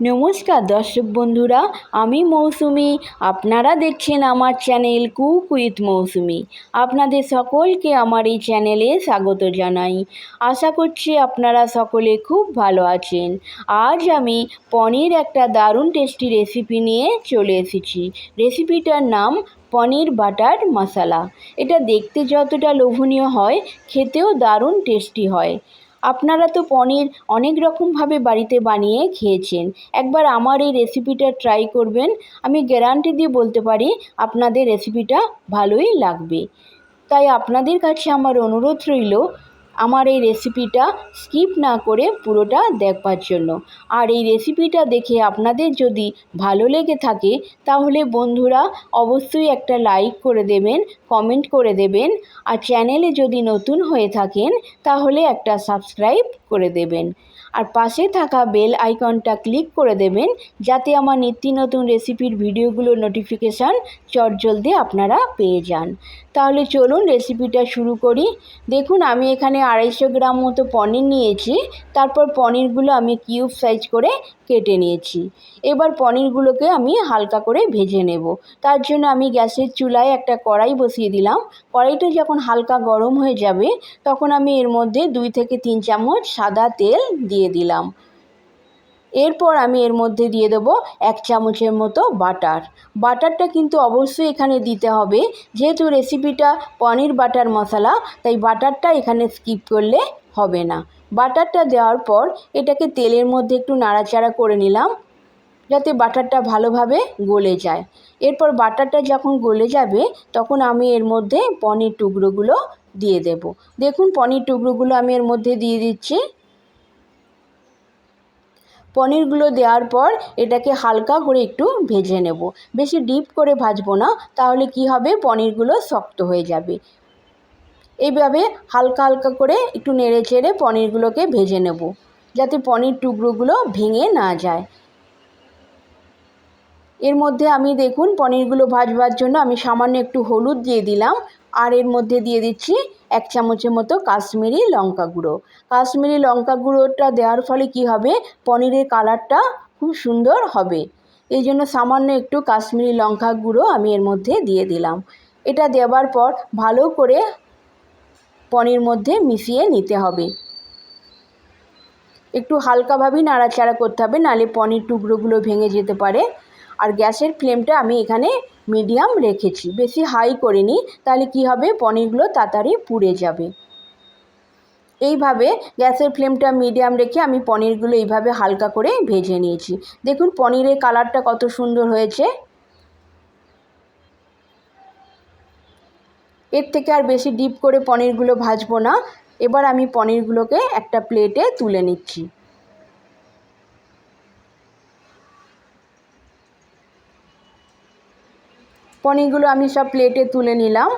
নমস্কার দর্শক বন্ধুরা, আমি মৌসুমি। আপনারা দেখছেন আমার চ্যানেল কুক উইথ মৌসুমি। আপনাদের সকলকে আমার এই চ্যানেলে স্বাগত জানাই। আশা করছি আপনারা সকলে খুব ভালো আছেন। আজ আমি পনির একটা দারুণ টেস্টি রেসিপি নিয়ে চলে এসেছি। রেসিপিটার নাম পনির বাটার মশলা। এটা দেখতে যতটা লোভনীয় হয়, খেতেও দারুণ টেস্টি হয়। আপনারা তো পনির অনেক রকমভাবে বাড়িতে বানিয়ে খেয়েছেন। একবার আমার এই রেসিপিটা ট্রাই করবেন। আমি গ্যারান্টি দিয়ে বলতে পারি, আপনাদের রেসিপিটা ভালোই লাগবে। তাই আপনাদের কাছে আমার অনুরোধ রইল আমার এই রেসিপিটা স্কিপ না করে পুরোটা দেখবার জন্য। আর এই রেসিপিটা দেখে আপনাদের যদি ভালো লেগে থাকে, তাহলে বন্ধুরা অবশ্যই একটা লাইক করে দেবেন কমেন্ট করে দেবেন। আর চ্যানেলে যদি নতুন হয়ে থাকেন, তাহলে একটা সাবস্ক্রাইব করে দেবেন। আর পাশে থাকা বেল আইকনটা ক্লিক করে দেবেন যাতে আমার নিত্য নতুন রেসিপির ভিডিওগুলোর নোটিফিকেশান চটজলদি আপনারা পেয়ে যান। তাহলে চলুন রেসিপিটা শুরু করি। দেখুন, আমি এখানে আড়াইশো গ্রাম মতো পনির নিয়েছি। তারপর পনিরগুলো আমি কিউব সাইজ করে কেটে নিয়েছি। এবার পনিরগুলোকে আমি হালকা করে ভেজে নেব। তার জন্য আমি গ্যাসের চুলায় একটা কড়াই বসিয়ে দিলাম। কড়াইটা যখন হালকা গরম হয়ে যাবে, তখন আমি এর মধ্যে দুই থেকে তিন চামচ সাদা তেল দিয়ে দিলাম। এরপর আমি এর মধ্যে দিয়ে দেবো এক চামচের মতো বাটার। বাটারটা কিন্তু অবশ্যই এখানে দিতে হবে। যেহেতু রেসিপিটা পনির বাটার মশলা, তাই বাটারটা এখানে স্কিপ করলে হবে না। বাটারটা দেওয়ার পর এটাকে তেলের মধ্যে একটু নাড়াচাড়া করে নিলাম, যাতে বাটারটা ভালোভাবে গলে যায়। এরপর বাটারটা যখন গলে যাবে, তখন আমি এর মধ্যে পনির টুকরোগুলো দিয়ে দেব। দেখুন, পনির টুকরোগুলো আমি এর মধ্যে দিয়ে দিচ্ছি। পনিরগুলো দেওয়ার পর এটাকে হালকা করে একটু ভেজে নেব। বেশি ডিপ করে ভাজবো না, তাহলে কি হবে? পনিরগুলো শক্ত হয়ে যাবে। এইভাবে হালকা হালকা করে একটু নেড়ে চেড়ে পনিরগুলোকে ভেজে নেব, যাতে পনির টুকরোগুলো ভেঙে না যায়। এর মধ্যে আমি দেখুন, পনিরগুলো ভাজবার জন্য আমি সামান্য একটু হলুদ দিয়ে দিলাম। আর এর মধ্যে দিয়ে দিচ্ছি এক চামচের মতো কাশ্মীরি লঙ্কা গুঁড়ো। কাশ্মীরি লঙ্কা গুঁড়োটা দেওয়ার ফলে কি হবে? পনিরের কালারটা খুব সুন্দর হবে। এই জন্য সামান্য একটু কাশ্মীরি লঙ্কা গুঁড়ো আমি এর মধ্যে দিয়ে দিলাম। এটা দেওয়ার পর ভালো করে পনির মধ্যে মিশিয়ে নিতে হবে। একটু হালকাভাবেই নাড়াচাড়া করতে হবে নালে পনির টুকরোগুলো ভেঙে যেতে পারে। আর গ্যাসের ফ্লেমটা আমি এখানে মিডিয়াম রেখেছি। বেশি হাই করিনি, তাহলে কি হবে? পনিরগুলো তাড়াতাড়ি পুড়ে যাবে। এইভাবে গ্যাসের ফ্লেমটা মিডিয়াম রেখে আমি পনিরগুলো এইভাবে হালকা করে ভেজে নিয়েছি। দেখুন, পনিরের কালারটা কত সুন্দর হয়েছে। এর থেকে আর বেশি ডিপ করে পনিরগুলো ভাজবো না। এবার আমি পনিরগুলোকে একটা প্লেটে তুলে নিচ্ছি। পনিরগুলো আমি সব প্লেটে তুলে নিলাম।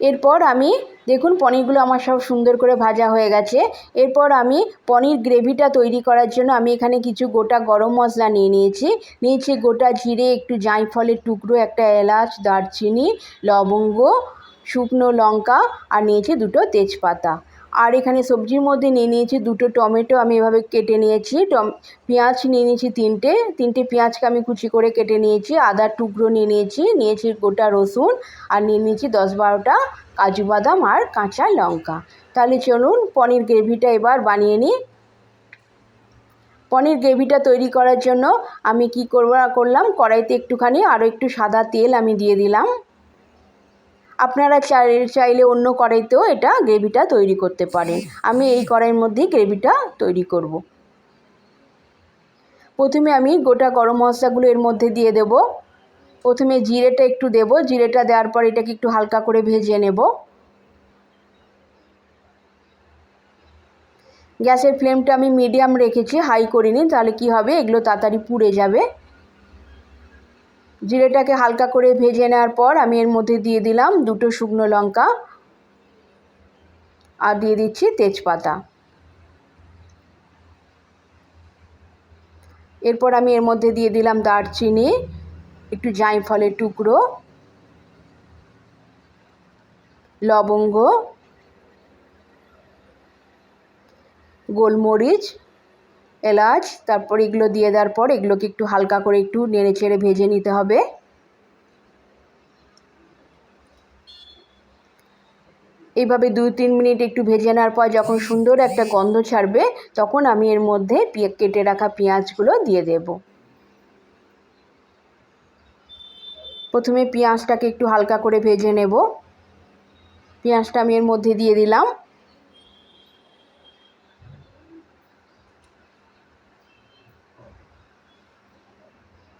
এরপর আমি, দেখুন পনিরগুলো আমার সব সুন্দর করে ভাজা হয়ে গেছে। এরপর আমি পনির গ্রেভিটা তৈরি করার জন্য আমি এখানে কিছু গোটা গরম মশলা নিয়ে নিয়েছি। নিয়েছি গোটা জিরে, একটু জাঁইফলের টুকরো, একটা এলাচ, দারচিনি, লবঙ্গ, শুকনো লঙ্কা, আর নিয়েছি দুটো তেজপাতা। আর এখানে সবজির মধ্যে নিয়ে নিয়েছি দুটো টমেটো আমি এভাবে কেটে নিয়েছি, টম, পেঁয়াজ নিয়ে নিয়েছি তিনটে তিনটে পেঁয়াজকে আমি কুচি করে কেটে নিয়েছি আদার টুকরো নিয়ে নিয়েছি নিয়েছি গোটা রসুন আর নিয়ে নিয়েছি দশ বারোটা কাজু বাদাম আর কাঁচা লঙ্কা। তাহলে চলুন পনির গ্রেভিটা এবার বানিয়ে নিই। পনির গ্রেভিটা তৈরি করার জন্য আমি কি করব, করলাম কড়াইতে একটুখানি আরও একটু সাদা তেল আমি দিয়ে দিলাম। আপনারা চাইলে চাইলে অন্য কড়াইতেও এটা গ্রেভিটা তৈরি করতে পারেন। আমি এই কড়াইয়ের মধ্যেই গ্রেভিটা তৈরি করব। প্রথমে আমি গোটা গরম মশলাগুলো এর মধ্যে দিয়ে দেব। প্রথমে জিরেটা একটু দেব। জিরেটা দেওয়ার পর এটাকে একটু হালকা করে ভেজে নেব। গ্যাসের ফ্লেমটা আমি মিডিয়াম রেখেছি, হাই করিনি, তাহলে কি হবে? এগুলো তাড়াতাড়ি পুড়ে যাবে। জিরেটাকে হালকা করে ভেজে নেওয়ার পর আমি এর মধ্যে দিয়ে দিলাম দুটো শুকনো লঙ্কা আর দিয়ে দিচ্ছি তেজপাতা। এরপর আমি এর মধ্যে দিয়ে দিলাম দারচিনি, একটু জাঁইফলের টুকরো, লবঙ্গ, গোলমরিচ এলাচ, তারপর এগুলো দিয়ে দেওয়ার পর এগুলোকে একটু হালকা করে একটু নেড়ে চেড়ে ভেজে নিতে হবে। এইভাবে দুই তিন মিনিট একটু ভেজে নেওয়ার পর যখন সুন্দর একটা গন্ধ ছাড়বে, তখন আমি এর মধ্যে কেটে রাখা পেঁয়াজগুলো দিয়ে দেব। প্রথমে পেঁয়াজটাকে একটু হালকা করে ভেজে নেব। পেঁয়াজটা আমি এর মধ্যে দিয়ে দিলাম।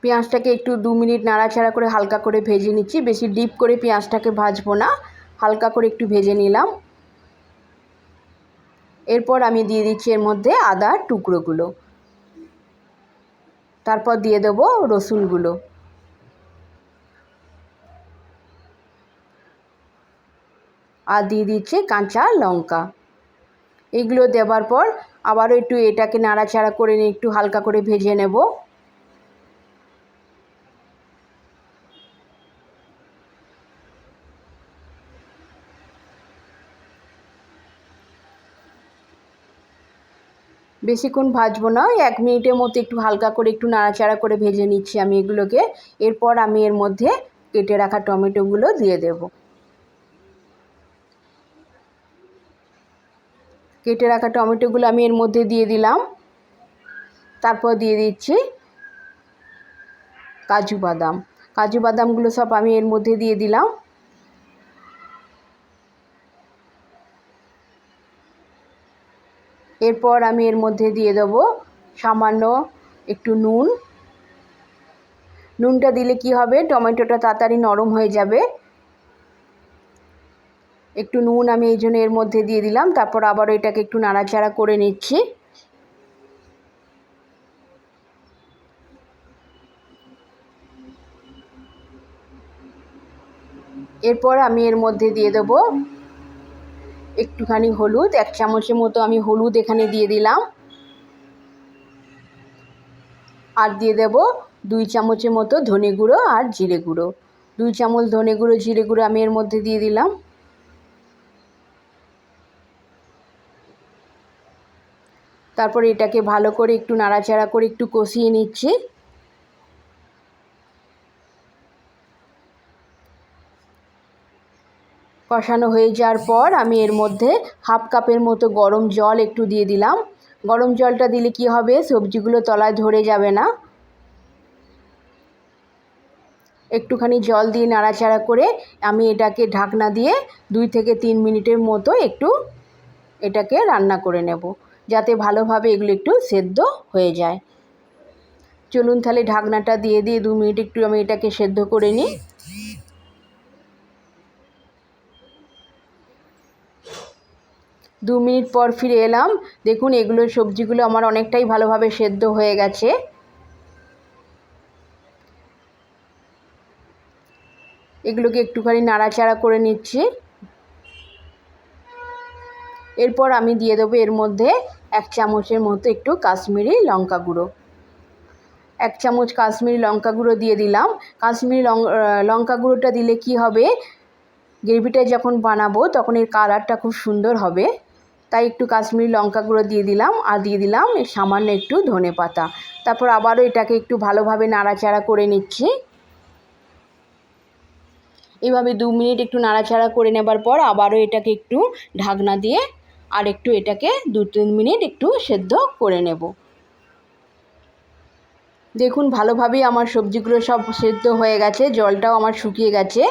পেঁয়াজটাকে একটু দু মিনিট নাড়াচাড়া করে হালকা করে ভেজে নিচ্ছি। বেশি ডিপ করে পেঁয়াজটাকে ভাজবো না। হালকা করে একটু ভেজে নিলাম। এরপর আমি দিয়ে দিচ্ছি এর মধ্যে আদার টুকরোগুলো। তারপর দিয়ে দেবো রসুনগুলো। আর দিয়ে দিচ্ছি কাঁচা লঙ্কা। এগুলো দেওয়ার পর আবারও একটু এটাকে নাড়াচাড়া করে নিয়ে একটু হালকা করে ভেজে নেব। বেশিক্ষণ ভাজবো না এক মিনিটের মতো একটু হালকা করে একটু নাড়াচাড়া করে ভেজে নিচ্ছি আমি এগুলোকে। এরপর আমি এর মধ্যে কেটে রাখা টমেটোগুলো দিয়ে দেব। কেটে রাখা টমেটোগুলো আমি এর মধ্যে দিয়ে দিলাম। তারপর দিয়ে দিচ্ছি কাজু বাদাম। কাজু বাদামগুলো সব আমি এর মধ্যে দিয়ে দিলাম। এরপর আমি এর মধ্যে দিয়ে দেবো সামান্য একটু নুন। নুনটা দিলে কি হবে? টমেটোটা তাড়াতাড়ি নরম হয়ে যাবে। একটু নুন আমি এই জন্য এর মধ্যে দিয়ে দিলাম। তারপর আবারও এটাকে একটু নাড়াচাড়া করে নিচ্ছি। এরপর আমি এর মধ্যে দিয়ে দেবো একটুখানি হলুদ, এক চামচের মতো আমি হলুদ এখানে দিয়ে দিলাম। আর দিয়ে দেব দুই চামচের মতো ধনে গুঁড়ো আর জিরে গুঁড়ো। দুই চামচ ধনে গুঁড়ো, জিরে গুঁড়ো আমি এর মধ্যে দিয়ে দিলাম। তারপর এটাকে ভালো করে একটু নাড়াচাড়া করে একটু কষিয়ে নিচ্ছি। কষানো হয়ে যাওয়ার পর আমি এর মধ্যে হাফ কাপের মতো গরম জল একটু দিয়ে দিলাম। গরম জলটা দিলে কি হবে? সবজিগুলো তলায় ধরে যাবে না। একটুখানি জল দিয়ে নাড়াচাড়া করে আমি এটাকে ঢাকনা দিয়ে দুই থেকে তিন মিনিটের মতো একটু এটাকে রান্না করে নেব, যাতে ভালোভাবে এগুলো একটু সেদ্ধ হয়ে যায়। চলুন তাহলে ঢাকনাটা দিয়ে দিয়ে দু মিনিট একটু আমি এটাকে সেদ্ধ করে নিই। দু মিনিট পর ফিরে এলাম। দেখুন, এগুলো সবজিগুলো আমার অনেকটাই ভালোভাবে সেদ্ধ হয়ে গেছে। এগুলোকে একটুখানি নাড়াচাড়া করে নিচ্ছি। এরপর আমি দিয়ে দেবো এর মধ্যে এক চামচের মতো একটু কাশ্মীরি লঙ্কা গুঁড়ো। এক চামচ কাশ্মীরি লঙ্কা গুঁড়ো দিয়ে দিলাম। কাশ্মীরি লঙ্কা গুঁড়োটা দিলে কি হবে? গ্রেভিটা যখন বানাবো তখন এর কালারটা খুব সুন্দর হবে। তাই একটু কাশ্মীরি লঙ্কা গুঁড়ো দিয়ে দিলাম আর দিয়ে দিলাম সামান্য একটু ধনে পাতা। তারপর আবারও এটাকে একটু ভালোভাবে নাড়াচাড়া করে নিচ্ছি। এভাবে দু মিনিট একটু নাড়াচাড়া করে নেবার পর আবারও এটাকে একটু ঢাকনা দিয়ে আর একটু এটাকে দু তিন মিনিট একটু সেদ্ধ করে নেব। দেখুন ভালোভাবেই আমার সবজিগুলো সব সেদ্ধ হয়ে গেছে, জলটাও আমার শুকিয়ে গেছে।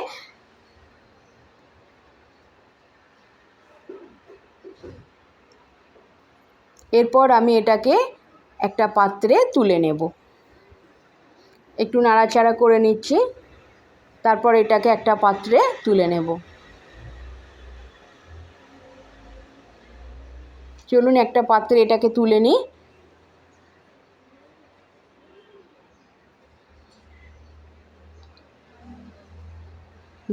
এরপর আমি এটাকে একটা পাত্রে তুলে নেব। একটু নাড়াচাড়া করে নিচ্ছি। তারপর এটাকে একটা পাত্রে তুলে নেব। চলুন একটা পাত্রে এটাকে তুলে নিই।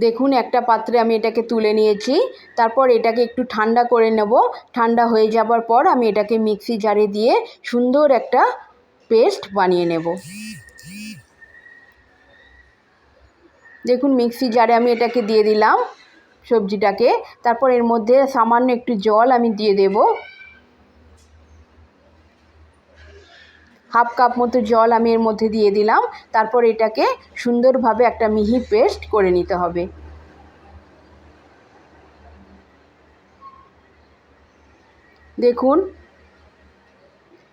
দেখুন, একটা পাত্রে আমি এটাকে তুলে নিয়েছি। তারপর এটাকে একটু ঠান্ডা করে নেব। ঠান্ডা হয়ে যাবার পর আমি এটাকে মিক্সি জারে দিয়ে সুন্দর একটা পেস্ট বানিয়ে নেব। দেখুন, মিক্সি জারে আমি এটাকে দিয়ে দিলাম সবজিটাকে। তারপর এর মধ্যে সামান্য একটু জল আমি দিয়ে দেব। হাফ কাপ মতো জল আমি এর মধ্যে দিয়ে দিলাম। তারপর এটাকে সুন্দরভাবে একটা মিহি পেস্ট করে নিতে হবে। দেখুন,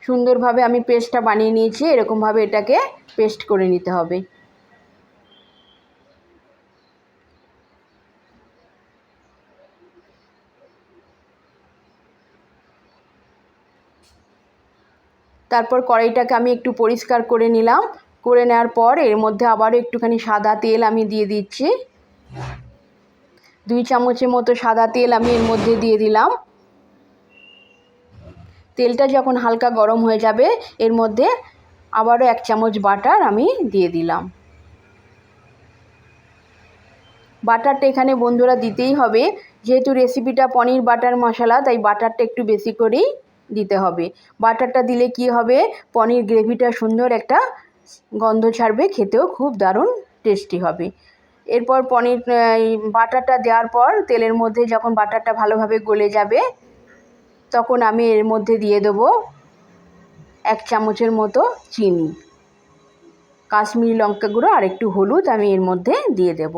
সুন্দরভাবে আমি পেস্টটা বানিয়ে নিয়েছি। এরকমভাবে এটাকে পেস্ট করে নিতে হবে। তারপর কড়াইটাকে আমি একটু পরিষ্কার করে নিলাম। করে নেওয়ার পর এর মধ্যে আবারও একটুখানি সাদা তেল আমি দিয়ে দিচ্ছি। দুই চামচের মতো সাদা তেল আমি এর মধ্যে দিয়ে দিলাম। তেলটা যখন হালকা গরম হয়ে যাবে, এর মধ্যে আবারও এক চামচ বাটার আমি দিয়ে দিলাম। বাটারটা এখানে বন্ধুরা দিতেই হবে। যেহেতু রেসিপিটা পনির বাটার মশলা, তাই বাটারটা একটু বেশি করেই দিতে হবে। বাটারটা দিলে কি হবে? পনির গ্রেভিটা সুন্দর একটা গন্ধ ছাড়বে, খেতেও খুব দারুণ টেস্টি হবে। এরপর পনির বাটারটা দেওয়ার পর তেলের মধ্যে যখন বাটারটা ভালোভাবে গলে যাবে, তখন আমি এর মধ্যে দিয়ে দেবো এক চামচের মতো চিনি। কাশ্মীরি লঙ্কা গুঁড়ো আর একটু হলুদ আমি এর মধ্যে দিয়ে দেব।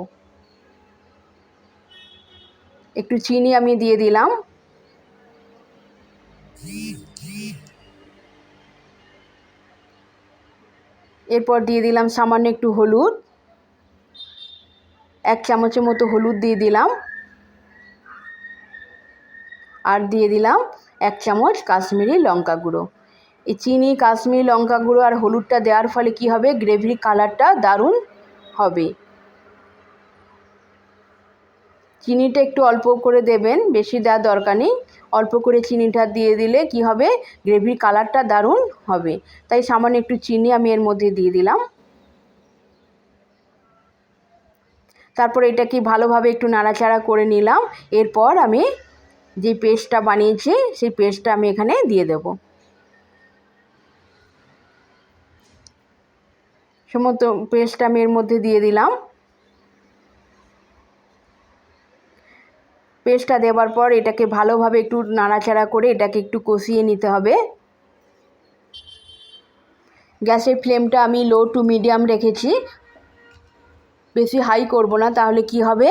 একটু চিনি আমি দিয়ে দিলাম। এরপর দিয়ে দিলাম সামান্য একটু হলুদ। এক চামচের মতো হলুদ দিয়ে দিলাম। আর দিয়ে দিলাম এক চামচ কাশ্মীরি লঙ্কা গুঁড়ো। এই চিনি, কাশ্মীরি লঙ্কা গুঁড়ো আর হলুদটা দেওয়ার ফলে কি হবে? গ্রেভির কালারটা দারুণ হবে। চিনিটা একটু অল্প করে দেবেন, বেশি দেওয়ার দরকার নেই। অল্প করে চিনিটা দিয়ে দিলে কি হবে? গ্রেভির কালারটা দারুণ হবে। তাই সামান্য একটু চিনি আমি এর মধ্যে দিয়ে দিলাম। তারপর এটাকে ভালোভাবে একটু নাড়াচাড়া করে নিলাম। এরপর আমি যে পেস্টটা বানিয়েছি, সেই পেস্টটা আমি এখানে দিয়ে দেব। সমস্ত পেস্টটা আমি এর মধ্যে দিয়ে দিলাম। পেস্টটা দেওয়ার পর এটাকে ভালোভাবে একটু নাড়াচাড়া করে এটাকে একটু কষিয়ে নিতে হবে। গ্যাসের ফ্লেমটা আমি লো টু মিডিয়াম রেখেছি। বেশি হাই করব না, তাহলে কি হবে?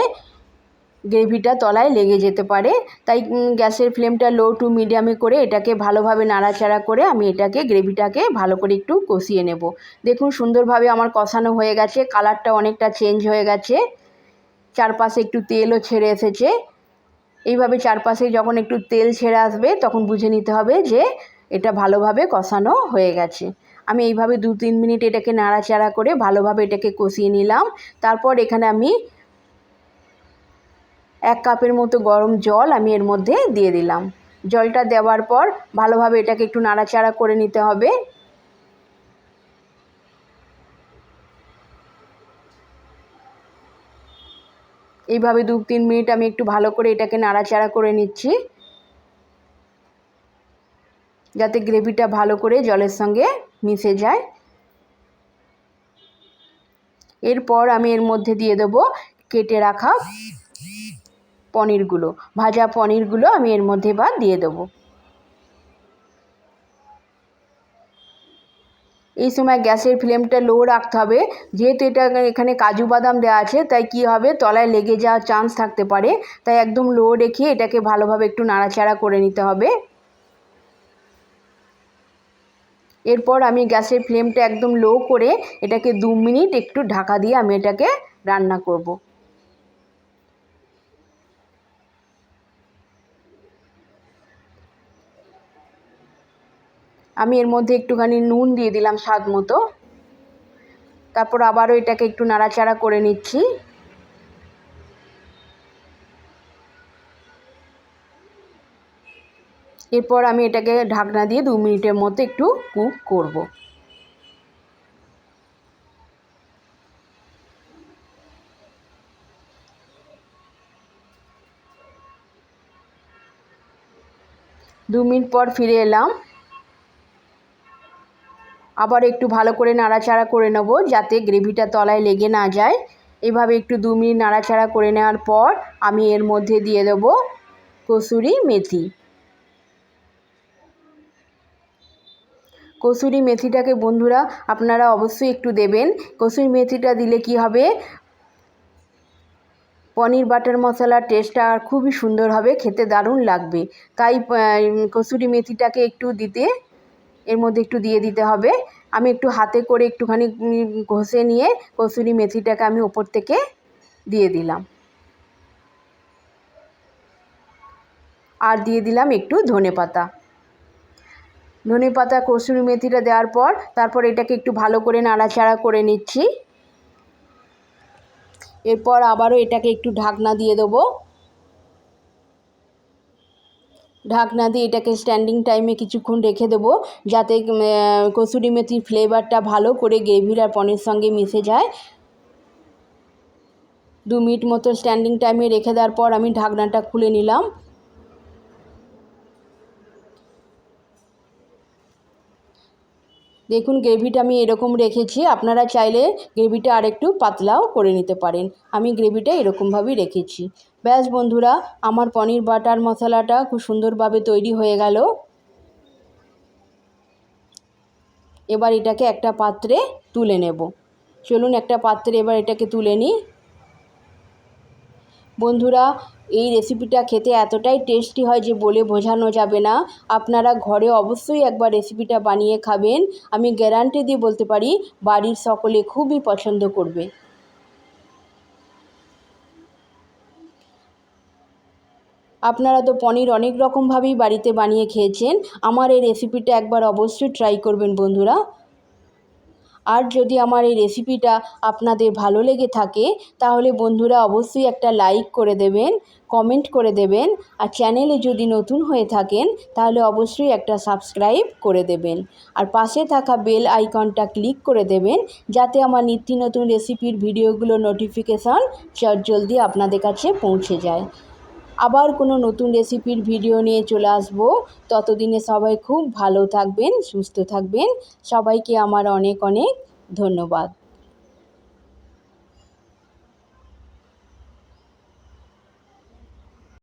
গ্রেভিটা তলায় লেগে যেতে পারে। তাই গ্যাসের ফ্লেমটা লো টু মিডিয়ামে করে এটাকে ভালোভাবে নাড়াচাড়া করে আমি এটাকে গ্রেভিটাকে ভালো করে একটু কষিয়ে নেব। দেখুন সুন্দরভাবে আমার কষানো হয়ে গেছে, কালারটা অনেকটা চেঞ্জ হয়ে গেছে। চারপাশে একটু তেলও ছেড়ে এসেছে। এইভাবে চারপাশে যখন একটু তেল ছেড়ে আসবে, তখন বুঝে নিতে হবে যে এটা ভালোভাবে কষানো হয়ে গেছে। আমি এইভাবে দু তিন মিনিট এটাকে নাড়াচাড়া করে ভালোভাবে এটাকে কষিয়ে নিলাম। তারপর এখানে আমি এক কাপের মতো গরম জল আমি এর মধ্যে দিয়ে দিলাম। জলটা দেওয়ার পর ভালোভাবে এটাকে একটু নাড়াচাড়া করে নিতে হবে। এইভাবে দু তিন মিনিট আমি একটু ভালো করে এটাকে নাড়াচাড়া করে নিচ্ছি। যাতে গ্রেভিটা ভালো করে জলের সঙ্গে মিশে যায়। এরপর আমি এর মধ্যে দিয়ে দেব কেটে রাখা পনিরগুলো। ভাজা পনিরগুলো আমি এর মধ্যে বা দিয়ে দেবো। এই সময় গ্যাসের ফ্লেমটা লো রাখতে হবে। যেহেতু এটা এখানে কাজু বাদাম দেওয়া আছে, তাই কি হবে? তলায় লেগে যাওয়ার চান্স থাকতে পারে। তাই একদম লো রেখে এটাকে ভালোভাবে একটু নাড়াচাড়া করে নিতে হবে। এরপর আমি গ্যাসের ফ্লেমটা একদম লো করে এটাকে দু মিনিট একটু ঢাকা দিয়ে আমি এটাকে রান্না করব। আমি এর মধ্যে একটুখানি নুন দিয়ে দিলাম স্বাদ মতো। তারপর আবারও এটাকে একটু নাড়াচাড়া করে নিচ্ছি। এরপর আমি এটাকে ঢাকনা দিয়ে দু মিনিটের মতো একটু কুক করব। দু মিনিট পর ফিরে এলাম। আবার একটু ভালো করে নাড়াচাড়া করে নেব যাতে গ্রেভিটা তলায় লেগে না যায়। এভাবে একটু দু মিনিট নাড়াচাড়া করে নেওয়ার পর আমি এর মধ্যে দিয়ে দেবো কসুরি মেথি। কসুরি মেথিটাকে বন্ধুরা আপনারা অবশ্যই একটু দেবেন। কসুরি মেথিটা দিলে কি হবে? পনির বাটার মশলার টেস্টটা খুবই সুন্দর হবে, খেতে দারুণ লাগবে। তাই কসুরি মেথিটাকে একটু দিতে এর মধ্যে একটু দিয়ে দিতে হবে। আমি একটু হাতে করে একটুখানি ঘষে নিয়ে কসুরি মেথিটাকে আমি ওপর থেকে দিয়ে দিলাম। আর দিয়ে দিলাম একটু ধনে পাতা। ধনে পাতা, কসুরি মেথিটা দেওয়ার পর তারপর এটাকে একটু ভালো করে নাড়াচাড়া করে নিচ্ছি। এরপর আবারও এটাকে একটু ঢাকনা দিয়ে দেবো। ঢাকনা দিয়ে এটাকে স্ট্যান্ডিং টাইমে কিছুক্ষণ রেখে দেবো, যাতে কসুরি মেথির ফ্লেভারটা ভালো করে গ্রেভির আর পনির সঙ্গে মিশে যায়। দু মিনিট মতো স্ট্যান্ডিং টাইমে রেখে দেওয়ার পর আমি ঢাকনাটা খুলে নিলাম। দেখুন গ্রেভিটা আমি এরকম রেখেছি, আপনারা চাইলে গ্রেভিটা আরেকটু পাতলাও করে নিতে পারেন। আমি গ্রেভিটা এরকমভাবেই রেখেছি। ব্যাস বন্ধুরা, আমার পনির বাটার মশলাটা খুব সুন্দরভাবে তৈরি হয়ে গেল। এবার এটাকে একটা পাত্রে তুলে নেব। চলুন একটা পাত্রে এবার এটাকে তুলে নিই। বন্ধুরা, এই রেসিপিটা খেতে এতটাই টেস্টি হয় যে বলে বোঝানো যাবে না। আপনারা ঘরে অবশ্যই একবার রেসিপিটা বানিয়ে খাবেন। আমি গ্যারান্টি দিয়ে বলতে পারি, বাড়ির সকলে খুবই পছন্দ করবে। আপনারা তো পনির অনেক রকমভাবেই বাড়িতে বানিয়ে খেয়েছেন। আমার এই রেসিপিটা একবার অবশ্যই ট্রাই করবেন, বন্ধুরা। আর যদি আমার এই রেসিপিটা আপনাদের ভালো লেগে থাকে, তাহলে বন্ধুরা অবশ্যই একটা লাইক করে দেবেন কমেন্ট করে দেবেন, আর চ্যানেলে যদি নতুন হয়ে থাকেন, তাহলে অবশ্যই একটা সাবস্ক্রাইব করে দেবেন। আর পাশে থাকা বেল আইকনটা ক্লিক করে দেবেন, যাতে আমার নিত্য নতুন রেসিপির ভিডিওগুলো নোটিফিকেশান জলদি আপনাদের কাছে পৌঁছে যায়। আবার কোনো নতুন রেসিপির ভিডিও নিয়ে চলে আসব। ততদিনে সবাই খুব ভালো থাকবেন, সুস্থ থাকবেন। সবাইকে আমার অনেক অনেক ধন্যবাদ।